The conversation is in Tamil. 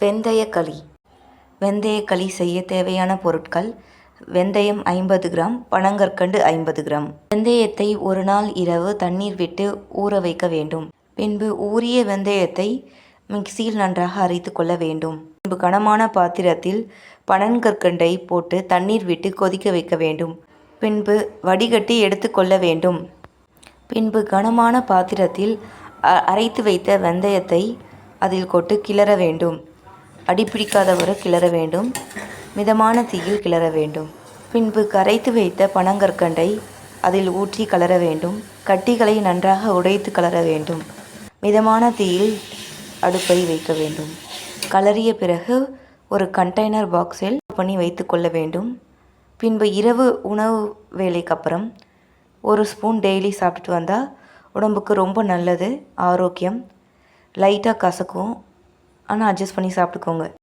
வெந்தயக்களி வெந்தயக்களி செய்ய தேவையான பொருட்கள் வெந்தயம் ஐம்பது கிராம் பனங்கற்கண்டு ஐம்பது கிராம். வெந்தயத்தை ஒரு நாள் இரவு தண்ணீர் விட்டு ஊற வைக்க வேண்டும். பின்பு ஊறிய வெந்தயத்தை மிக்சியில் நன்றாக அரைத்து கொள்ள வேண்டும். பின்பு கனமான பாத்திரத்தில் பனங்கற்கண்டை போட்டு தண்ணீர் விட்டு கொதிக்க வைக்க வேண்டும். பின்பு வடிகட்டி எடுத்துக்கொள்ள வேண்டும். பின்பு கனமான பாத்திரத்தில் அ- அரைத்து வைத்த வெந்தயத்தை அதில் கொட்டு கிளற வேண்டும். அடிப்பிடிக்காதவரை கிளற வேண்டும். மிதமான தீயில் கிளற வேண்டும். பின்பு கரைத்து வைத்த பனங்கற்கண்டை அதில் ஊற்றி கலர வேண்டும். கட்டிகளை நன்றாக உடைத்து கலர வேண்டும். மிதமான தீயில் அடுப்பை வைக்க வேண்டும். கலறிய பிறகு ஒரு கண்டெய்னர் பாக்ஸில் பண்ணி வைத்துக்கொள்ள வேண்டும். பின்பு இரவு உணவு வேலைக்கு அப்புறம் ஒரு ஸ்பூன் டெய்லி சாப்பிட்டுட்டு வந்தால் உடம்புக்கு ரொம்ப நல்லது ஆரோக்கியம். லைட்டாக கசக்கும். ஆனால் அட்ஜஸ்ட் பண்ணி சாப்பிட்டுக்கோங்க.